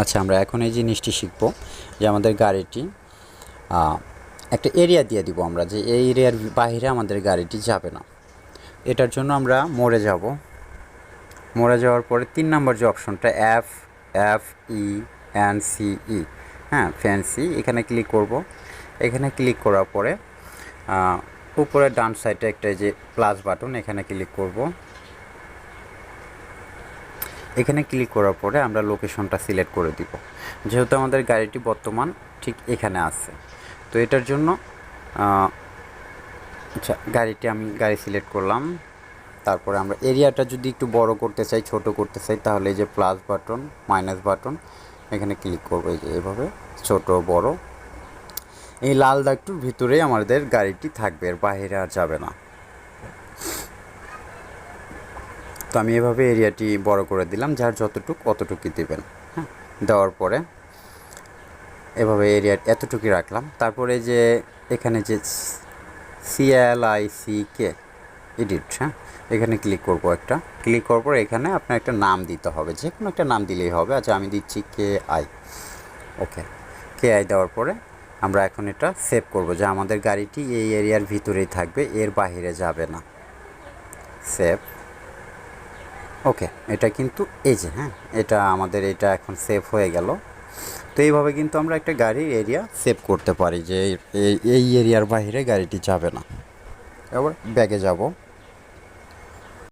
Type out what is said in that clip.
আচ্ছা আমরা এখন এই জিনিসটি শিখব যে আমাদের গাড়িটি একটা এরিয়া দিয়ে দিব আমরা, যে এই এরিয়ার বাইরে আমাদের গাড়িটি যাবে না। এটার জন্য আমরা মরে যাব। মরে যাওয়ার পরে তিন নম্বর যে অপশনটা F F E N C E হ্যাঁ ফ্যান্সি এখানে ক্লিক করব। এখানে ক্লিক করার পরে উপরে ডান সাইডে একটা যে প্লাস বাটন এখানে ক্লিক করব। এখানে ক্লিক করার পরে আমরা লোকেশনটা সিলেক্ট করে দিব। যেহেতু আমাদের গাড়িটি বর্তমান ঠিক এখানে আছে। তো এটার জন্য আচ্ছা গাড়িটি আমি গাড়ি সিলেক্ট করলাম। তারপরে আমরা এরিয়াটা যদি একটু বড় করতে চাই, ছোট করতে চাই, তাহলে এই যে প্লাস বাটন মাইনাস বাটন এখানে ক্লিক করব এই যে এভাবে, ছোট, বড়। এই লাল দাগটুর ভিতরেই আমাদের গাড়িটি থাকবে, এর বাইরে আর যাবে না। তো আমি এভাবে এরিয়াটি বড় করে দিলাম, যার যতটুক অতটুকুই দেবেন। হ্যাঁ দেওয়ার পরে এভাবে এরিয়া এতটুকুই রাখলাম। তারপরে যে এখানে যে সিএলআই সি কে এডিট হ্যাঁ এখানে ক্লিক করব একটা। ক্লিক করার পর এখানে আপনার একটা নাম দিতে হবে। যে কোনো একটা নাম দিলেই হবে। আচ্ছা আমি দিচ্ছি কে আই ওকে কে আই দেওয়ার পরে আমরা এখন এটা সেভ করব যে আমাদের গাড়িটি এই এরিয়ার ভিতরেই থাকবে, এর বাইরে যাবে না। সেভ ওকে, এটা কিন্তু এই যে হ্যাঁ এটা আমাদের এটা এখন সেভ হয়ে গেল। তো এইভাবে কিন্তু আমরা একটা গাড়ির এরিয়া সেভ করতে পারি যে এই এরিয়ার বাইরে গাড়িটি যাবে না। এবার ব্যাগে যাব।